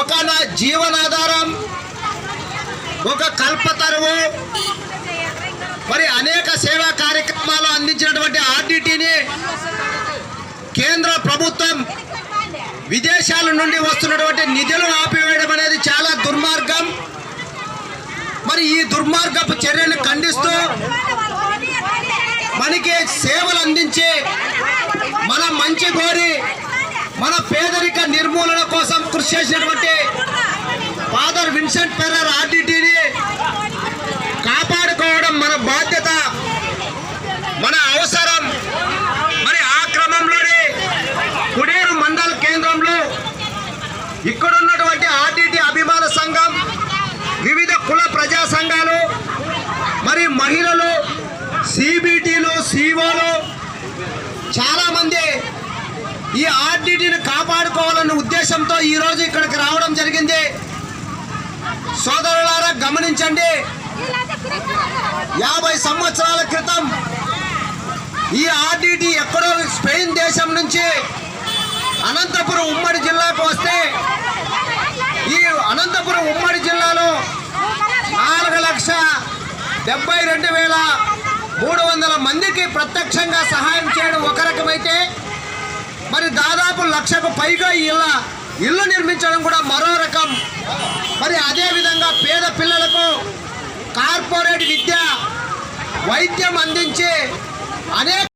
ఒక నా జీవనాధారం ఒక కల్పతరువు. మరి అనేక సేవా కార్యక్రమాలు అందించినటువంటి ఆర్డిటీని కేంద్ర ప్రభుత్వం విదేశాల నుండి వస్తున్నటువంటి నిధులు ఆపివేయడం అనేది చాలా దుర్మార్గం. మరి ఈ దుర్మార్గపు చర్యను ఖండిస్తూ మనకి సేవలు అందించి మన మంచి కోరి మన పేదరిక నిర్మూలన కోసం కృషి చేసినటువంటి ఫాదర్ విన్సెంట్ కాపాడుకోవడం మన బాధ్యత మన అవసరం. మరి ఆ క్రమంలోనే కుడేరు మండల కేంద్రంలో ఇక్కడ ఉన్నటువంటి అభిమాన సంఘం వివిధ కుల ప్రజా సంఘాలు మరి మహిళలు సిబిటీలు సిఓలు చాలామంది ఈ ఆర్టీటీని కాపాడుకోవాలన్న ఉద్దేశంతో ఈరోజు ఇక్కడికి రావడం జరిగింది. సోదరులారా గమనించండి. యాభై సంవత్సరాల క్రితం ఈ ఆర్డిటి ఎక్కడో స్పెయిన్ దేశం నుంచి అనంతపురం ఉమ్మడి జిల్లాకు వస్తే ఈ అనంతపురం ఉమ్మడి జిల్లాలో నాలుగు లక్ష డెబ్బై రెండు వేల మూడు వందల మందికి ప్రత్యక్షంగా సహాయం చేయడం ఒక రకమైతే మరి దాదాపు లక్షకు పైగా ఇలా ఇల్లు నిర్మించడం కూడా మరో రకం. మరి అదే విధంగా పేద పిల్లలకు కార్పొరేట్ విద్య వైద్యం అందించి అనేక